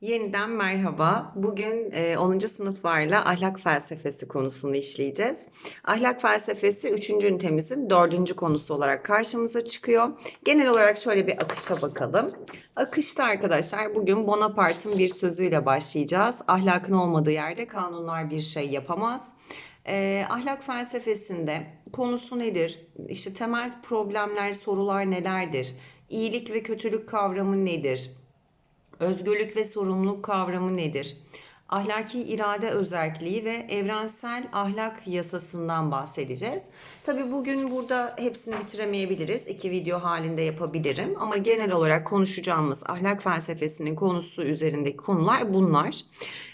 Yeniden merhaba. Bugün e, 10. sınıflarla ahlak felsefesi konusunu işleyeceğiz. Ahlak felsefesi 3. ünitemizin 4. konusu olarak karşımıza çıkıyor. Genel olarak şöyle bir akışa bakalım. Akışta arkadaşlar bugün Bonaparte'ın bir sözüyle başlayacağız. Ahlakın olmadığı yerde kanunlar bir şey yapamaz. E, ahlak felsefesinde konusu nedir? İşte temel problemler, sorular nelerdir? İyilik ve kötülük kavramı nedir? Özgürlük ve sorumluluk kavramı nedir? Ahlaki irade özelliği ve evrensel ahlak yasasından bahsedeceğiz. Tabii bugün burada hepsini bitiremeyebiliriz. İki video halinde yapabilirim. Ama genel olarak konuşacağımız ahlak felsefesinin konusu üzerindeki konular bunlar.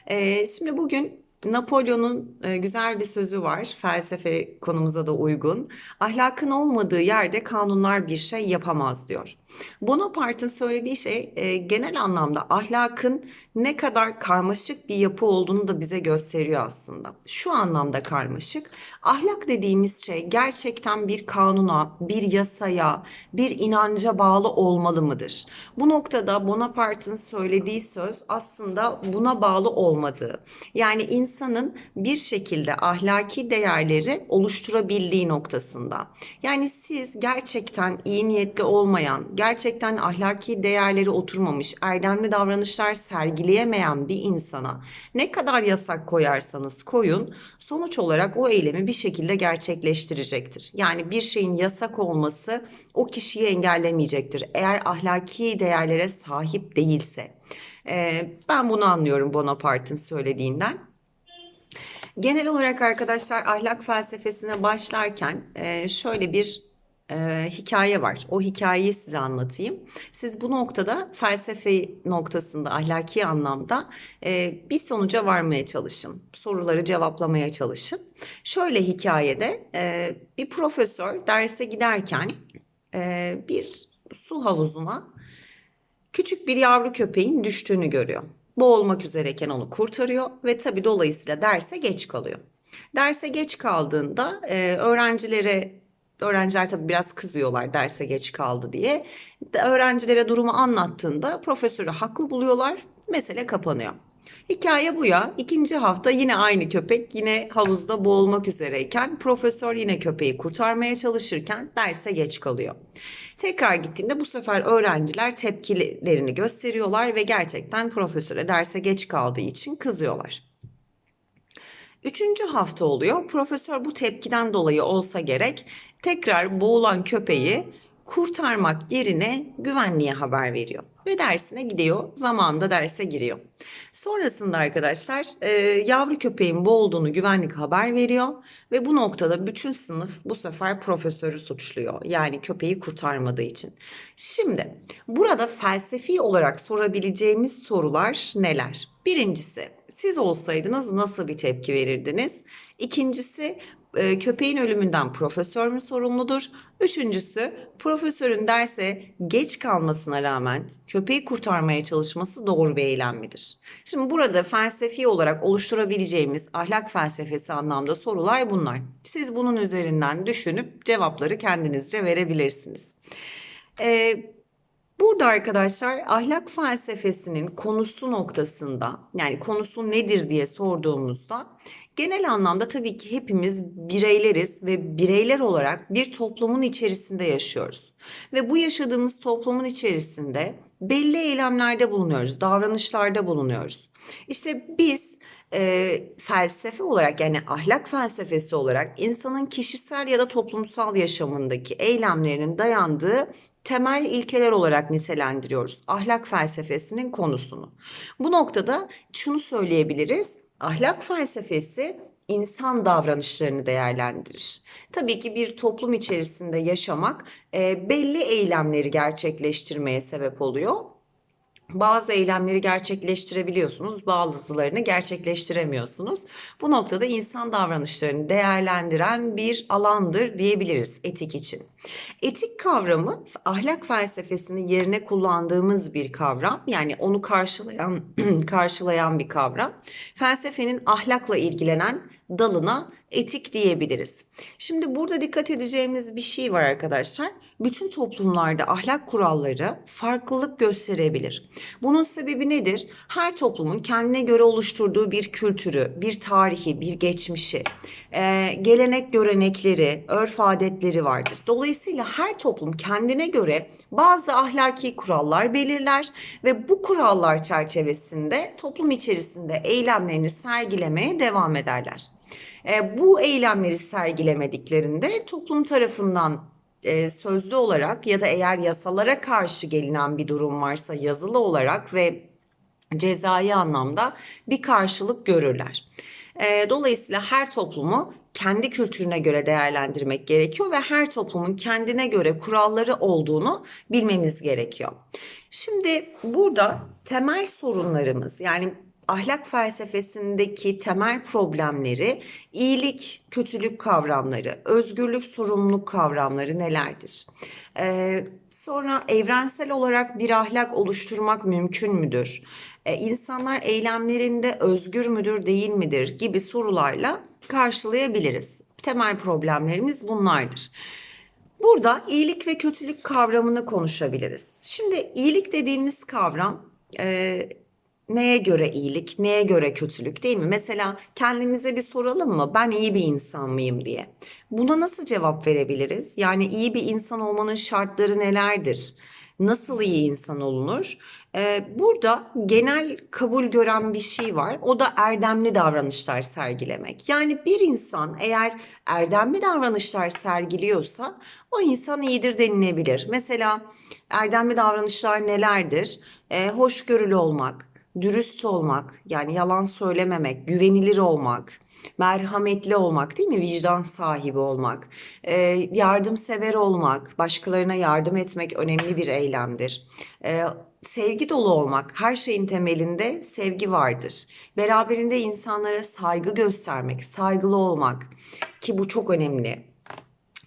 Ee, şimdi bugün Napolyon'un e, güzel bir sözü var. Felsefe konumuza da uygun. Ahlakın olmadığı yerde kanunlar bir şey yapamaz diyor. Bonaparte'ın söylediği şey e, genel anlamda ahlakın ne kadar karmaşık bir yapı olduğunu da bize gösteriyor aslında. Şu anlamda karmaşık. Ahlak dediğimiz şey gerçekten bir kanuna, bir yasaya, bir inanca bağlı olmalı mıdır? Bu noktada Bonaparte'ın söylediği söz aslında buna bağlı olmadığı. Yani insanın bir şekilde ahlaki değerleri oluşturabildiği noktasında. Yani siz gerçekten iyi niyetli olmayan, gerçekten ahlaki değerleri oturmamış, erdemli davranışlar sergileyemeyen bir insana ne kadar yasak koyarsanız koyun, sonuç olarak o eylemi bir şekilde gerçekleştirecektir. Yani bir şeyin yasak olması o kişiyi engellemeyecektir. Eğer ahlaki değerlere sahip değilse. Ee, ben bunu anlıyorum Bonaparte'ın söylediğinden. Genel olarak arkadaşlar ahlak felsefesine başlarken e, şöyle bir e, hikaye var. O hikayeyi size anlatayım. Siz bu noktada felsefe noktasında ahlaki anlamda e, bir sonuca varmaya çalışın. Soruları cevaplamaya çalışın. Şöyle hikayede bir profesör derse giderken bir su havuzuna küçük bir yavru köpeğin düştüğünü görüyor. Boğulmak üzereyken onu kurtarıyor ve tabii dolayısıyla derse geç kalıyor. Derse geç kaldığında e, öğrencilere öğrenciler tabii biraz kızıyorlar derse geç kaldı diye. Öğrencilere durumu anlattığında profesörü haklı buluyorlar. Mesele kapanıyor. Hikaye bu ya. İkinci hafta yine aynı köpek yine havuzda boğulmak üzereyken profesör yine köpeği kurtarmaya çalışırken derse geç kalıyor. Tekrar gittiğinde bu sefer öğrenciler tepkilerini gösteriyorlar ve gerçekten profesöre derse geç kaldığı için kızıyorlar. Üçüncü hafta oluyor. Profesör bu tepkiden dolayı olsa gerek tekrar boğulan köpeği kurtarmak yerine güvenliğe haber veriyor ve dersine gidiyor. Zamanında derse giriyor. Sonrasında arkadaşlar e, yavru köpeğin boğulduğunu güvenlik haber veriyor ve bu noktada bütün sınıf bu sefer profesörü suçluyor. Yani köpeği kurtarmadığı için. Şimdi burada felsefi olarak sorabileceğimiz sorular neler? Birincisi siz olsaydınız nasıl bir tepki verirdiniz? İkincisi e, köpeğin ölümünden profesör mü sorumludur? Üçüncüsü profesörün derse geç kalmasına rağmen köpeği kurtarmaya çalışması doğru bir eylem midir? Şimdi burada felsefi olarak oluşturabileceğimiz ahlak felsefesi anlamda sorular bunlar. Siz bunun üzerinden düşünüp cevapları kendinizce verebilirsiniz. Ee, Burada arkadaşlar ahlak felsefesinin konusu noktasında yani konusu nedir diye sorduğumuzda genel anlamda tabii ki hepimiz bireyleriz ve bireyler olarak bir toplumun içerisinde yaşıyoruz. Ve bu yaşadığımız toplumun içerisinde belli eylemlerde bulunuyoruz, davranışlarda bulunuyoruz. İşte biz e, felsefe olarak yani ahlak felsefesi olarak insanın kişisel ya da toplumsal yaşamındaki eylemlerinin dayandığı temel ilkeler olarak nitelendiriyoruz ahlak felsefesinin konusunu. Bu noktada şunu söyleyebiliriz. Ahlak felsefesi insan davranışlarını değerlendirir. Tabii ki bir toplum içerisinde yaşamak e, belli eylemleri gerçekleştirmeye sebep oluyor bazı eylemleri gerçekleştirebiliyorsunuz, bazılarını gerçekleştiremiyorsunuz. Bu noktada insan davranışlarını değerlendiren bir alandır diyebiliriz etik için. Etik kavramı ahlak felsefesini yerine kullandığımız bir kavram. Yani onu karşılayan karşılayan bir kavram. Felsefenin ahlakla ilgilenen dalına etik diyebiliriz. Şimdi burada dikkat edeceğimiz bir şey var arkadaşlar. Bütün toplumlarda ahlak kuralları farklılık gösterebilir. Bunun sebebi nedir? Her toplumun kendine göre oluşturduğu bir kültürü, bir tarihi, bir geçmişi, e, gelenek görenekleri, örf adetleri vardır. Dolayısıyla her toplum kendine göre bazı ahlaki kurallar belirler ve bu kurallar çerçevesinde toplum içerisinde eylemlerini sergilemeye devam ederler. E, bu eylemleri sergilemediklerinde toplum tarafından e, sözlü olarak ya da eğer yasalara karşı gelinen bir durum varsa yazılı olarak ve cezai anlamda bir karşılık görürler. E, dolayısıyla her toplumu kendi kültürüne göre değerlendirmek gerekiyor ve her toplumun kendine göre kuralları olduğunu bilmemiz gerekiyor. Şimdi burada temel sorunlarımız yani ahlak felsefesindeki temel problemleri iyilik, kötülük kavramları, özgürlük, sorumluluk kavramları nelerdir? Ee, sonra evrensel olarak bir ahlak oluşturmak mümkün müdür? Ee, insanlar eylemlerinde özgür müdür, değil midir gibi sorularla karşılayabiliriz. Temel problemlerimiz bunlardır. Burada iyilik ve kötülük kavramını konuşabiliriz. Şimdi iyilik dediğimiz kavram e, neye göre iyilik, neye göre kötülük değil mi? Mesela kendimize bir soralım mı? Ben iyi bir insan mıyım diye. Buna nasıl cevap verebiliriz? Yani iyi bir insan olmanın şartları nelerdir? Nasıl iyi insan olunur? Ee, burada genel kabul gören bir şey var. O da erdemli davranışlar sergilemek. Yani bir insan eğer erdemli davranışlar sergiliyorsa o insan iyidir denilebilir. Mesela erdemli davranışlar nelerdir? Ee, hoşgörülü olmak, dürüst olmak, yani yalan söylememek, güvenilir olmak, merhametli olmak değil mi? Vicdan sahibi olmak, e, yardımsever olmak, başkalarına yardım etmek önemli bir eylemdir. E, sevgi dolu olmak, her şeyin temelinde sevgi vardır. Beraberinde insanlara saygı göstermek, saygılı olmak ki bu çok önemli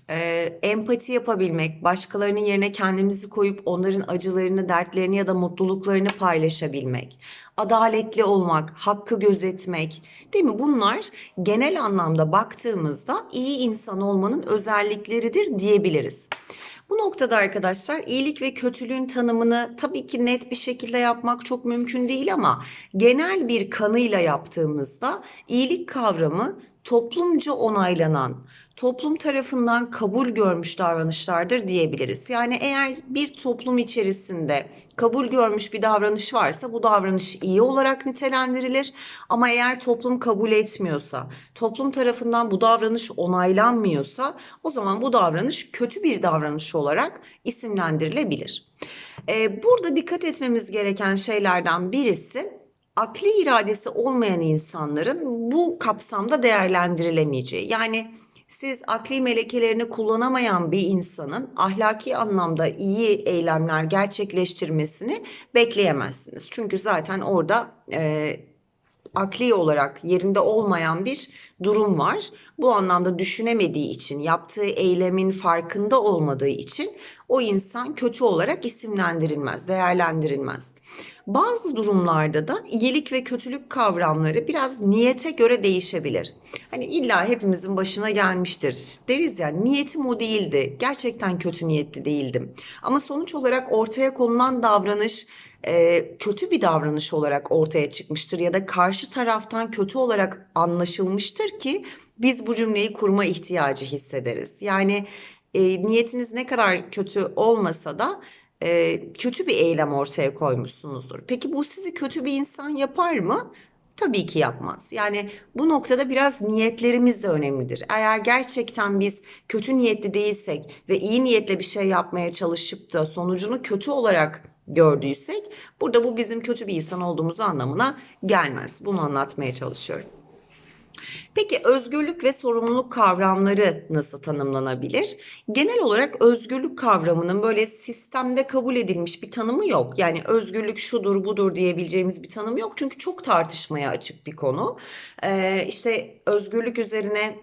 e, empati yapabilmek, başkalarının yerine kendimizi koyup onların acılarını, dertlerini ya da mutluluklarını paylaşabilmek, adaletli olmak, hakkı gözetmek, değil mi? Bunlar genel anlamda baktığımızda iyi insan olmanın özellikleridir diyebiliriz. Bu noktada arkadaşlar iyilik ve kötülüğün tanımını tabii ki net bir şekilde yapmak çok mümkün değil ama genel bir kanıyla yaptığımızda iyilik kavramı toplumca onaylanan, toplum tarafından kabul görmüş davranışlardır diyebiliriz. Yani eğer bir toplum içerisinde kabul görmüş bir davranış varsa bu davranış iyi olarak nitelendirilir. Ama eğer toplum kabul etmiyorsa, toplum tarafından bu davranış onaylanmıyorsa o zaman bu davranış kötü bir davranış olarak isimlendirilebilir. Burada dikkat etmemiz gereken şeylerden birisi akli iradesi olmayan insanların bu kapsamda değerlendirilemeyeceği. Yani siz akli melekelerini kullanamayan bir insanın ahlaki anlamda iyi eylemler gerçekleştirmesini bekleyemezsiniz. Çünkü zaten orada e, akli olarak yerinde olmayan bir durum var. Bu anlamda düşünemediği için, yaptığı eylemin farkında olmadığı için o insan kötü olarak isimlendirilmez, değerlendirilmez. Bazı durumlarda da iyilik ve kötülük kavramları biraz niyete göre değişebilir. Hani illa hepimizin başına gelmiştir. Deriz ya niyetim o değildi. Gerçekten kötü niyetli değildim. Ama sonuç olarak ortaya konulan davranış e, kötü bir davranış olarak ortaya çıkmıştır ya da karşı taraftan kötü olarak anlaşılmıştır ki biz bu cümleyi kurma ihtiyacı hissederiz. Yani e, niyetiniz ne kadar kötü olmasa da e, kötü bir eylem ortaya koymuşsunuzdur. Peki bu sizi kötü bir insan yapar mı? Tabii ki yapmaz. Yani bu noktada biraz niyetlerimiz de önemlidir. Eğer gerçekten biz kötü niyetli değilsek ve iyi niyetle bir şey yapmaya çalışıp da sonucunu kötü olarak gördüysek burada bu bizim kötü bir insan olduğumuzu anlamına gelmez. Bunu anlatmaya çalışıyorum. Peki özgürlük ve sorumluluk kavramları nasıl tanımlanabilir? Genel olarak özgürlük kavramının böyle sistemde kabul edilmiş bir tanımı yok. Yani özgürlük şudur budur diyebileceğimiz bir tanım yok. Çünkü çok tartışmaya açık bir konu. Ee, işte özgürlük üzerine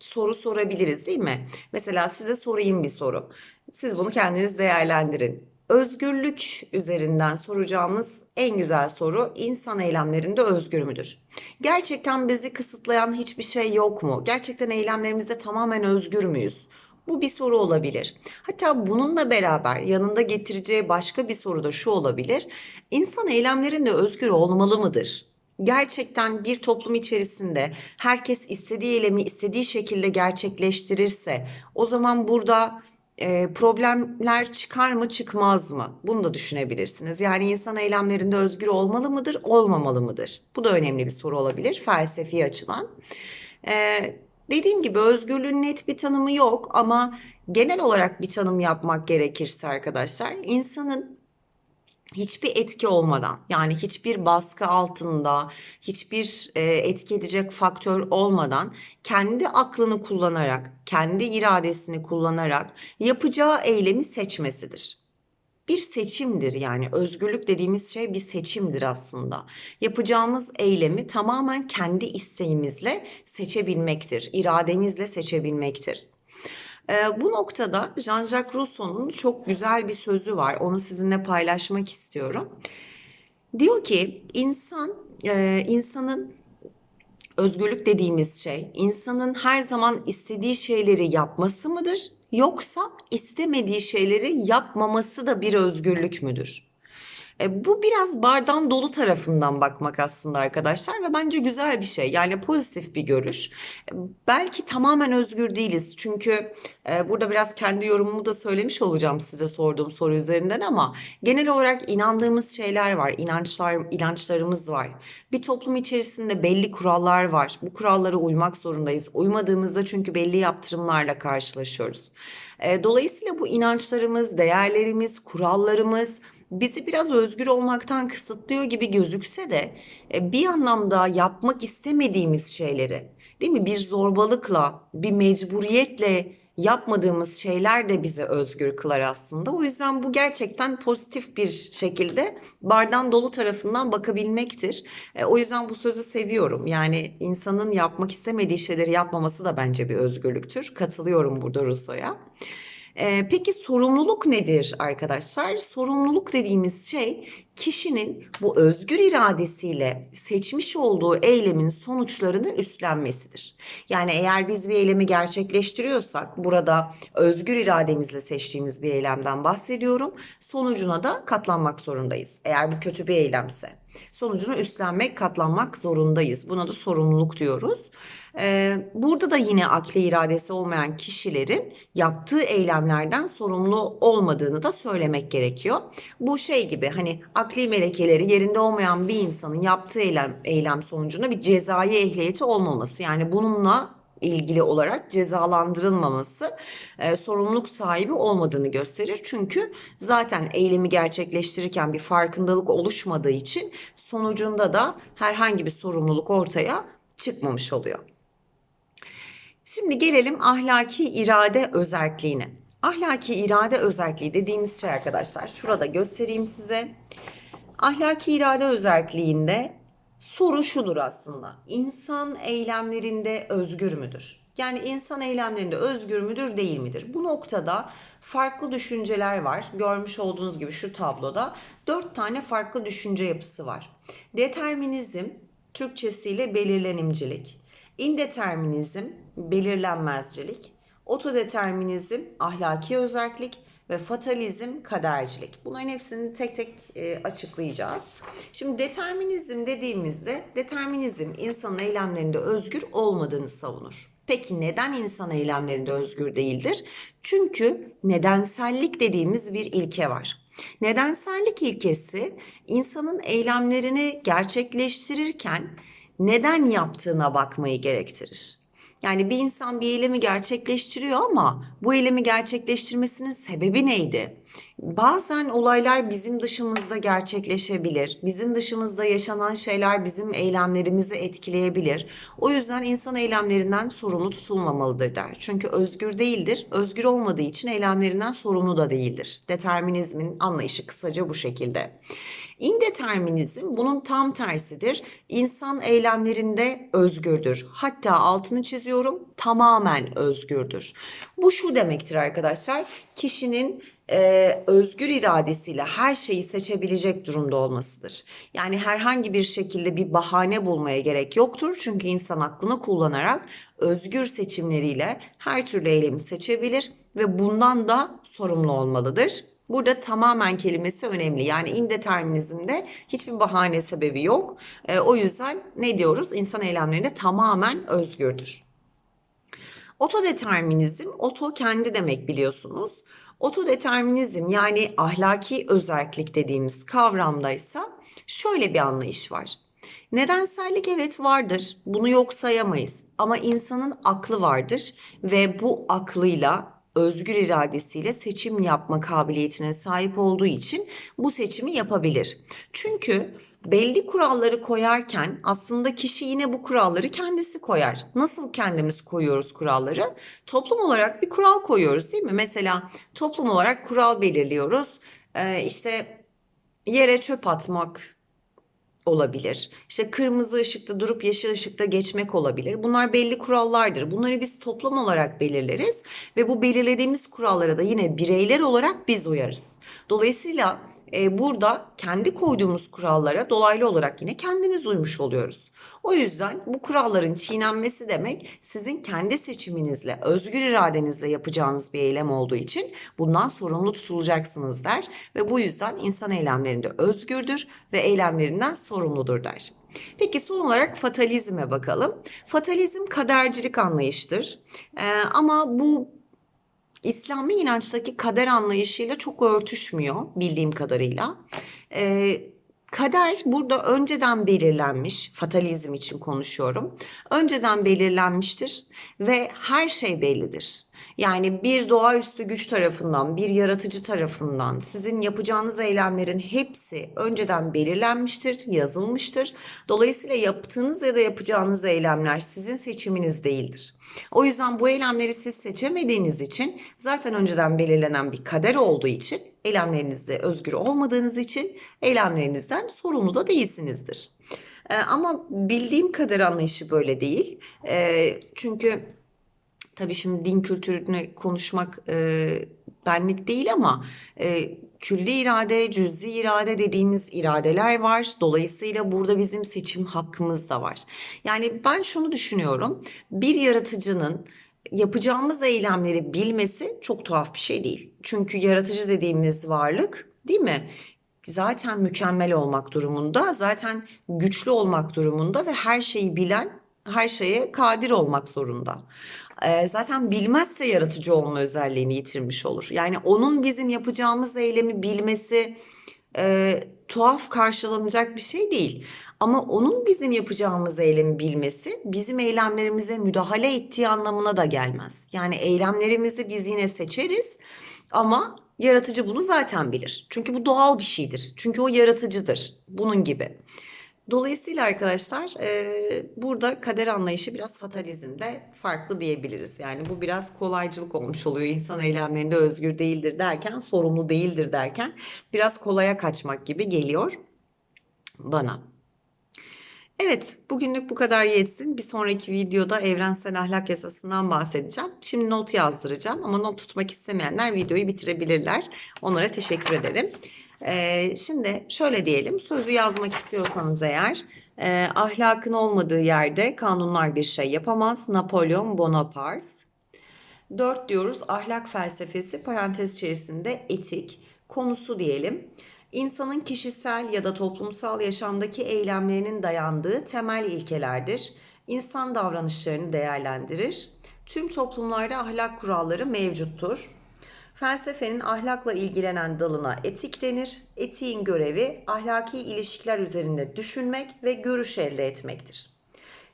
soru sorabiliriz değil mi? Mesela size sorayım bir soru. Siz bunu kendiniz değerlendirin. Özgürlük üzerinden soracağımız en güzel soru insan eylemlerinde özgür müdür? Gerçekten bizi kısıtlayan hiçbir şey yok mu? Gerçekten eylemlerimizde tamamen özgür müyüz? Bu bir soru olabilir. Hatta bununla beraber yanında getireceği başka bir soru da şu olabilir. İnsan eylemlerinde özgür olmalı mıdır? Gerçekten bir toplum içerisinde herkes istediği eylemi istediği şekilde gerçekleştirirse o zaman burada problemler çıkar mı çıkmaz mı? Bunu da düşünebilirsiniz. Yani insan eylemlerinde özgür olmalı mıdır, olmamalı mıdır? Bu da önemli bir soru olabilir felsefi açıdan. E, dediğim gibi özgürlüğün net bir tanımı yok ama genel olarak bir tanım yapmak gerekirse arkadaşlar insanın hiçbir etki olmadan yani hiçbir baskı altında hiçbir e, etki edecek faktör olmadan kendi aklını kullanarak kendi iradesini kullanarak yapacağı eylemi seçmesidir. Bir seçimdir yani özgürlük dediğimiz şey bir seçimdir aslında. Yapacağımız eylemi tamamen kendi isteğimizle seçebilmektir, irademizle seçebilmektir. Ee, bu noktada Jean-Jacques Rousseau'nun çok güzel bir sözü var. Onu sizinle paylaşmak istiyorum. Diyor ki insan e, insanın özgürlük dediğimiz şey insanın her zaman istediği şeyleri yapması mıdır yoksa istemediği şeyleri yapmaması da bir özgürlük müdür? E, bu biraz bardağın dolu tarafından bakmak aslında arkadaşlar ve bence güzel bir şey. Yani pozitif bir görüş. E, belki tamamen özgür değiliz. Çünkü e, burada biraz kendi yorumumu da söylemiş olacağım size sorduğum soru üzerinden ama genel olarak inandığımız şeyler var. inançlar, inançlarımız var. Bir toplum içerisinde belli kurallar var. Bu kurallara uymak zorundayız. Uymadığımızda çünkü belli yaptırımlarla karşılaşıyoruz. E, dolayısıyla bu inançlarımız, değerlerimiz, kurallarımız bizi biraz özgür olmaktan kısıtlıyor gibi gözükse de e, bir anlamda yapmak istemediğimiz şeyleri değil mi bir zorbalıkla, bir mecburiyetle yapmadığımız şeyler de bizi özgür kılar aslında. O yüzden bu gerçekten pozitif bir şekilde bardan dolu tarafından bakabilmektir. E, o yüzden bu sözü seviyorum. Yani insanın yapmak istemediği şeyleri yapmaması da bence bir özgürlüktür. Katılıyorum burada Rousseau'ya. Ee, peki sorumluluk nedir arkadaşlar? Sorumluluk dediğimiz şey kişinin bu özgür iradesiyle seçmiş olduğu eylemin sonuçlarını üstlenmesidir. Yani eğer biz bir eylemi gerçekleştiriyorsak burada özgür irademizle seçtiğimiz bir eylemden bahsediyorum. Sonucuna da katlanmak zorundayız. Eğer bu kötü bir eylemse. Sonucunu üstlenmek, katlanmak zorundayız. Buna da sorumluluk diyoruz. Burada da yine akli iradesi olmayan kişilerin yaptığı eylemlerden sorumlu olmadığını da söylemek gerekiyor. Bu şey gibi hani akli melekeleri yerinde olmayan bir insanın yaptığı eylem, eylem sonucunda bir cezai ehliyeti olmaması. Yani bununla ilgili olarak cezalandırılmaması e, sorumluluk sahibi olmadığını gösterir. Çünkü zaten eylemi gerçekleştirirken bir farkındalık oluşmadığı için sonucunda da herhangi bir sorumluluk ortaya çıkmamış oluyor. Şimdi gelelim ahlaki irade özelliğine. Ahlaki irade özelliği dediğimiz şey arkadaşlar şurada göstereyim size. Ahlaki irade özelliğinde soru şudur aslında. İnsan eylemlerinde özgür müdür? Yani insan eylemlerinde özgür müdür değil midir? Bu noktada farklı düşünceler var. Görmüş olduğunuz gibi şu tabloda dört tane farklı düşünce yapısı var. Determinizm, Türkçesiyle belirlenimcilik. İndeterminizm, belirlenmezcilik. Otodeterminizm, ahlaki özellik ve fatalizm, kadercilik. Bunların hepsini tek tek e, açıklayacağız. Şimdi determinizm dediğimizde determinizm insanın eylemlerinde özgür olmadığını savunur. Peki neden insan eylemlerinde özgür değildir? Çünkü nedensellik dediğimiz bir ilke var. Nedensellik ilkesi insanın eylemlerini gerçekleştirirken neden yaptığına bakmayı gerektirir. Yani bir insan bir eylemi gerçekleştiriyor ama bu eylemi gerçekleştirmesinin sebebi neydi? Bazen olaylar bizim dışımızda gerçekleşebilir. Bizim dışımızda yaşanan şeyler bizim eylemlerimizi etkileyebilir. O yüzden insan eylemlerinden sorumlu tutulmamalıdır der. Çünkü özgür değildir. Özgür olmadığı için eylemlerinden sorumlu da değildir. Determinizmin anlayışı kısaca bu şekilde. İndeterminizm bunun tam tersidir. İnsan eylemlerinde özgürdür. Hatta altını çiziyorum tamamen özgürdür. Bu şu demektir arkadaşlar. Kişinin e, özgür iradesiyle her şeyi seçebilecek durumda olmasıdır. Yani herhangi bir şekilde bir bahane bulmaya gerek yoktur. Çünkü insan aklını kullanarak özgür seçimleriyle her türlü eylemi seçebilir ve bundan da sorumlu olmalıdır. Burada tamamen kelimesi önemli. Yani indeterminizmde hiçbir bahane sebebi yok. E, o yüzden ne diyoruz? İnsan eylemlerinde tamamen özgürdür. Otodeterminizm, oto kendi demek biliyorsunuz. Otodeterminizm yani ahlaki özellik dediğimiz kavramdaysa şöyle bir anlayış var. Nedensellik evet vardır. Bunu yok sayamayız. Ama insanın aklı vardır ve bu aklıyla özgür iradesiyle seçim yapma kabiliyetine sahip olduğu için bu seçimi yapabilir. Çünkü belli kuralları koyarken aslında kişi yine bu kuralları kendisi koyar. Nasıl kendimiz koyuyoruz kuralları? Toplum olarak bir kural koyuyoruz değil mi? Mesela toplum olarak kural belirliyoruz. Ee, işte yere çöp atmak olabilir. İşte kırmızı ışıkta durup yeşil ışıkta geçmek olabilir. Bunlar belli kurallardır. Bunları biz toplum olarak belirleriz ve bu belirlediğimiz kurallara da yine bireyler olarak biz uyarız. Dolayısıyla e, burada kendi koyduğumuz kurallara dolaylı olarak yine kendimiz uymuş oluyoruz. O yüzden bu kuralların çiğnenmesi demek sizin kendi seçiminizle, özgür iradenizle yapacağınız bir eylem olduğu için bundan sorumlu tutulacaksınız der ve bu yüzden insan eylemlerinde özgürdür ve eylemlerinden sorumludur der. Peki son olarak fatalizme bakalım. Fatalizm kadercilik anlayıştır. Ee, ama bu İslami inançtaki kader anlayışıyla çok örtüşmüyor bildiğim kadarıyla. Ee, kader burada önceden belirlenmiş, fatalizm için konuşuyorum. Önceden belirlenmiştir ve her şey bellidir. Yani bir doğaüstü güç tarafından, bir yaratıcı tarafından sizin yapacağınız eylemlerin hepsi önceden belirlenmiştir, yazılmıştır. Dolayısıyla yaptığınız ya da yapacağınız eylemler sizin seçiminiz değildir. O yüzden bu eylemleri siz seçemediğiniz için zaten önceden belirlenen bir kader olduğu için eylemlerinizde özgür olmadığınız için eylemlerinizden sorumlu da değilsinizdir. Ee, ama bildiğim kader anlayışı böyle değil. Ee, çünkü tabii şimdi din kültürünü konuşmak e, benlik değil ama e, külli irade, cüz'i irade dediğimiz iradeler var. Dolayısıyla burada bizim seçim hakkımız da var. Yani ben şunu düşünüyorum. Bir yaratıcının yapacağımız eylemleri bilmesi çok tuhaf bir şey değil. Çünkü yaratıcı dediğimiz varlık değil mi? Zaten mükemmel olmak durumunda, zaten güçlü olmak durumunda ve her şeyi bilen, her şeye kadir olmak zorunda. Zaten bilmezse yaratıcı olma özelliğini yitirmiş olur. Yani onun bizim yapacağımız eylemi bilmesi e, tuhaf karşılanacak bir şey değil. Ama onun bizim yapacağımız eylemi bilmesi bizim eylemlerimize müdahale ettiği anlamına da gelmez. Yani eylemlerimizi biz yine seçeriz ama yaratıcı bunu zaten bilir. Çünkü bu doğal bir şeydir. Çünkü o yaratıcıdır. Bunun gibi. Dolayısıyla arkadaşlar e, burada kader anlayışı biraz fatalizmde farklı diyebiliriz. Yani bu biraz kolaycılık olmuş oluyor. İnsan eylemlerinde özgür değildir derken, sorumlu değildir derken biraz kolaya kaçmak gibi geliyor bana. Evet, bugünlük bu kadar yetsin. Bir sonraki videoda evrensel ahlak yasasından bahsedeceğim. Şimdi not yazdıracağım ama not tutmak istemeyenler videoyu bitirebilirler. Onlara teşekkür ederim. Ee, şimdi şöyle diyelim, sözü yazmak istiyorsanız eğer, e, ahlakın olmadığı yerde kanunlar bir şey yapamaz. Napolyon Bonaparte. 4 diyoruz ahlak felsefesi parantez içerisinde etik konusu diyelim. İnsanın kişisel ya da toplumsal yaşamdaki eylemlerinin dayandığı temel ilkelerdir. İnsan davranışlarını değerlendirir. Tüm toplumlarda ahlak kuralları mevcuttur. Felsefenin ahlakla ilgilenen dalına etik denir. Etiğin görevi ahlaki ilişkiler üzerinde düşünmek ve görüş elde etmektir.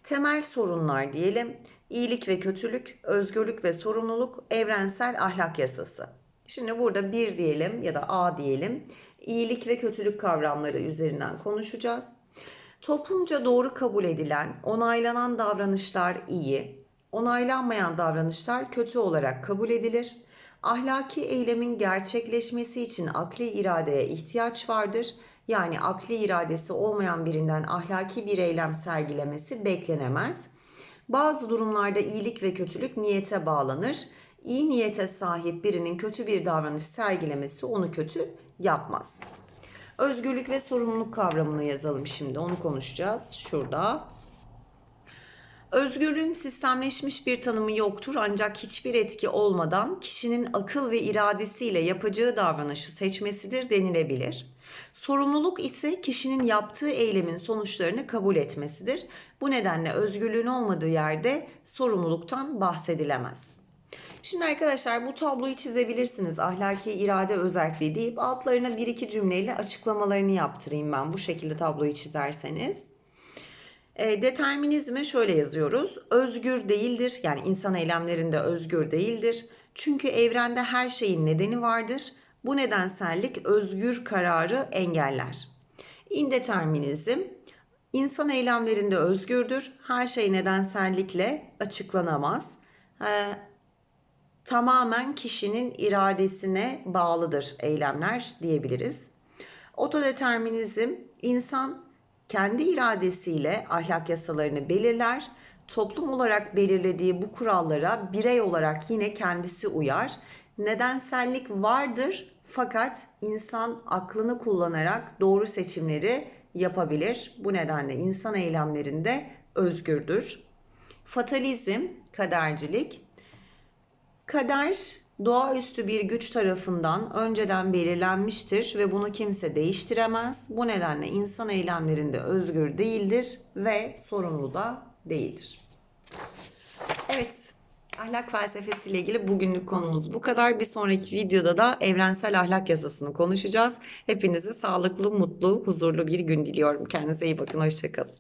Temel sorunlar diyelim. İyilik ve kötülük, özgürlük ve sorumluluk, evrensel ahlak yasası. Şimdi burada bir diyelim ya da A diyelim. İyilik ve kötülük kavramları üzerinden konuşacağız. Toplumca doğru kabul edilen, onaylanan davranışlar iyi, onaylanmayan davranışlar kötü olarak kabul edilir. Ahlaki eylemin gerçekleşmesi için akli iradeye ihtiyaç vardır. Yani akli iradesi olmayan birinden ahlaki bir eylem sergilemesi beklenemez. Bazı durumlarda iyilik ve kötülük niyete bağlanır. iyi niyete sahip birinin kötü bir davranış sergilemesi onu kötü yapmaz. Özgürlük ve sorumluluk kavramını yazalım şimdi. Onu konuşacağız şurada. Özgürlüğün sistemleşmiş bir tanımı yoktur ancak hiçbir etki olmadan kişinin akıl ve iradesiyle yapacağı davranışı seçmesidir denilebilir. Sorumluluk ise kişinin yaptığı eylemin sonuçlarını kabul etmesidir. Bu nedenle özgürlüğün olmadığı yerde sorumluluktan bahsedilemez. Şimdi arkadaşlar bu tabloyu çizebilirsiniz. Ahlaki irade özelliği deyip altlarına bir iki cümleyle açıklamalarını yaptırayım ben bu şekilde tabloyu çizerseniz. E, determinizme şöyle yazıyoruz. Özgür değildir. Yani insan eylemlerinde özgür değildir. Çünkü evrende her şeyin nedeni vardır. Bu nedensellik özgür kararı engeller. İndeterminizm insan eylemlerinde özgürdür. Her şey nedensellikle açıklanamaz. E, tamamen kişinin iradesine bağlıdır eylemler diyebiliriz. Otodeterminizm insan kendi iradesiyle ahlak yasalarını belirler. Toplum olarak belirlediği bu kurallara birey olarak yine kendisi uyar. Nedensellik vardır fakat insan aklını kullanarak doğru seçimleri yapabilir. Bu nedenle insan eylemlerinde özgürdür. Fatalizm, kadercilik. Kader doğaüstü bir güç tarafından önceden belirlenmiştir ve bunu kimse değiştiremez. Bu nedenle insan eylemlerinde özgür değildir ve sorumlu da değildir. Evet, ahlak felsefesiyle ilgili bugünlük konumuz bu kadar. Bir sonraki videoda da evrensel ahlak yasasını konuşacağız. Hepinize sağlıklı, mutlu, huzurlu bir gün diliyorum. Kendinize iyi bakın, hoşçakalın.